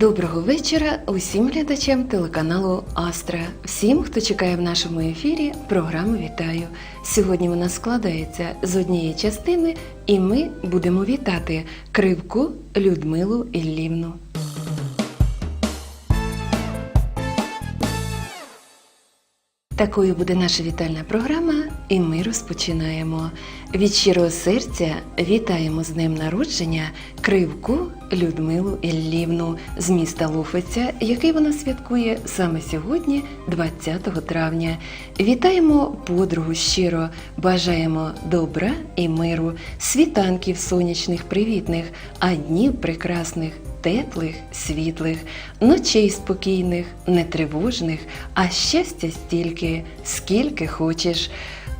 Доброго вечора усім глядачам телеканалу Астра, всім, хто чекає в нашому ефірі програму Вітаю. Сьогодні вона складається з однієї частини, і ми будемо вітати Кривку Людмилу Іллівну. Такою буде наша вітальна програма, і ми розпочинаємо. Від щирого серця вітаємо з днем народження Кривку Людмилу Іллівну з міста Луфиця, який вона святкує саме сьогодні, 20 травня. Вітаємо подругу щиро, бажаємо добра і миру, світанків сонячних, привітних, а днів прекрасних теплих, світлих, ночей спокійних, нетривожних, а щастя стільки, скільки хочеш.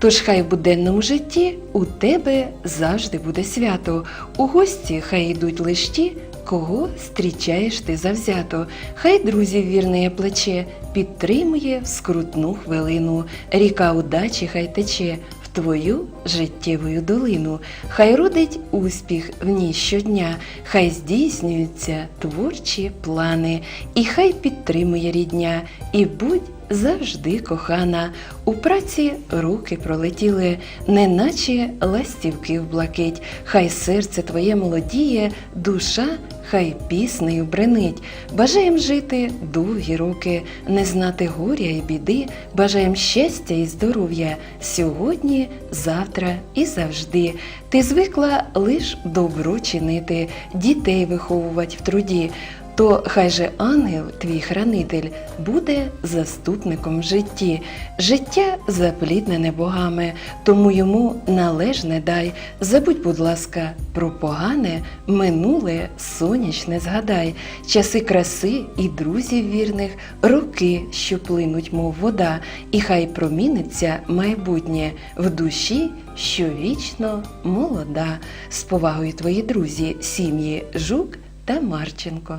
Тож хай в буденному житті у тебе завжди буде свято. У гості хай йдуть лиш ті, кого зустрічаєш ти завзято. Хай друзів вірне плече підтримує в скрутну хвилину. Ріка удачі хай тече в твою життєву долину. Хай родить успіх в ній щодня, хай здійснюються творчі плани, і хай підтримує рідня, і будь завжди кохана. У праці руки пролетіли, неначе ластівки в блакить. Хай серце твоє молодіє, душа хай піснею бренить. Бажаєм жити довгі роки, не знати горя і біди, бажаєм щастя і здоров'я сьогодні, завтра і завжди. Ти звикла лиш добро чинити, дітей виховувати в труді то хай же ангел, твій хранитель, буде заступником в житті. Життя запліднене богами, тому йому належне дай. Забудь, будь ласка, про погане, минуле сонячне згадай, часи краси і друзів вірних, роки, що плинуть, мов вода, і хай проміниться майбутнє в душі, що вічно молода. З повагою твої друзі, сім'ї Жук та Марченко.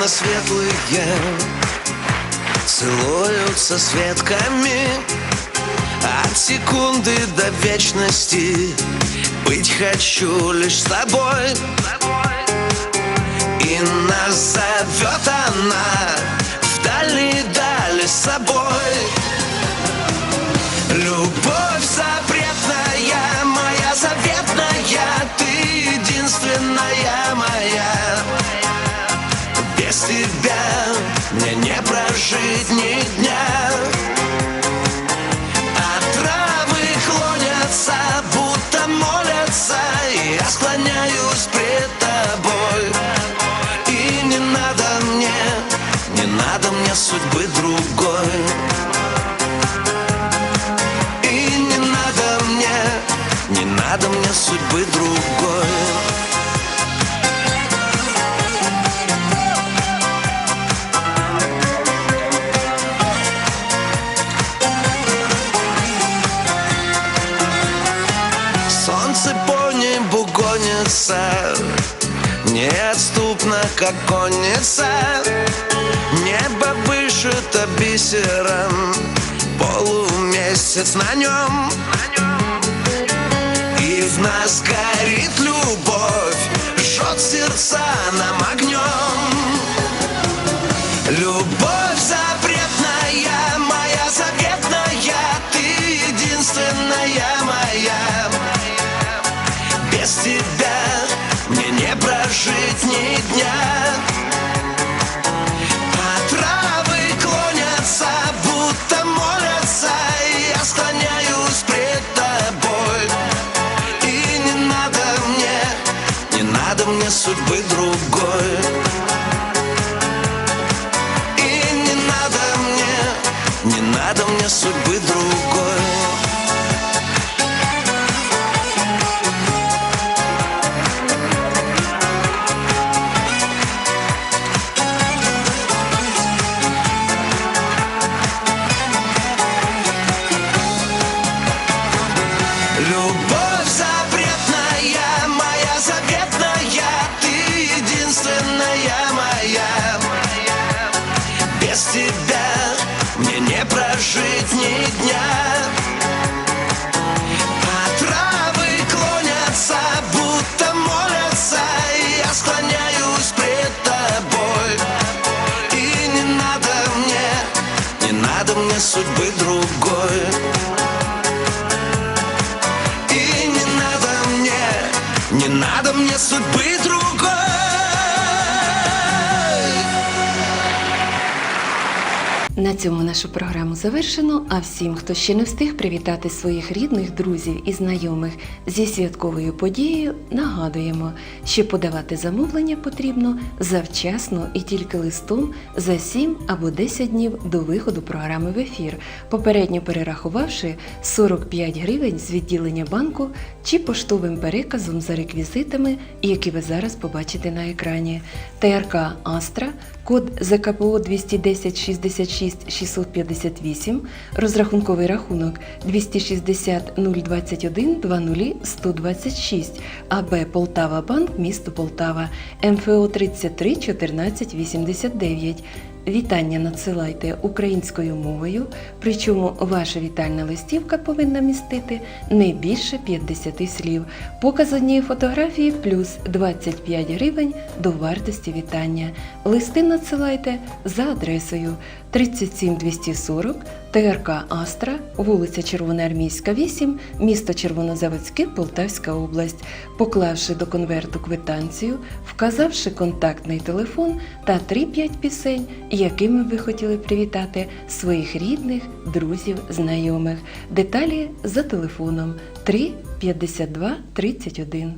Окна светлые Целуются с ветками. От секунды до вечности Быть хочу лишь с тобой. И нас зовет она В дальние дали с собой судьбы другой. Солнце по небу гонится Неотступно, как конница. Небо вышито бисером Полумесяц на нем И в нас горит любовь Жжет сердца нам огнем. Любовь запретная, моя заветная Ты единственная моя. Без тебя мне не прожить ни дня судьбы другой. И не надо мне, не надо мне судьбы другой. Любовь Надо мне судьбы другой. На цьому нашу програму завершено. А всім, хто ще не встиг привітати своїх рідних, друзів і знайомих зі святковою подією, нагадуємо, що подавати замовлення потрібно завчасно і тільки листом за 7 або 10 днів до виходу програми в ефір, попередньо перерахувавши 45 гривень з відділення банку чи поштовим переказом за реквізитами, які ви зараз побачите на екрані. ТРК Астра, код ЗКПО 210 66 658, розрахунковий рахунок 260 021 20 126, АБ Полтава Банк, місто Полтава, МФО 33 14 89. Вітання надсилайте українською мовою, причому ваша вітальна листівка повинна містити не більше 50 слів. Показ однієї фотографії плюс 25 гривень до вартості вітання. Листи надсилайте за адресою 37240 ТРК Астра, вулиця Червоноармійська, 8, місто Червонозаводське, Полтавська область, поклавши до конверту квитанцію, вказавши контактний телефон та 3-5 пісень, якими ви хотіли привітати своїх рідних, друзів, знайомих. Деталі за телефоном 3 52 31.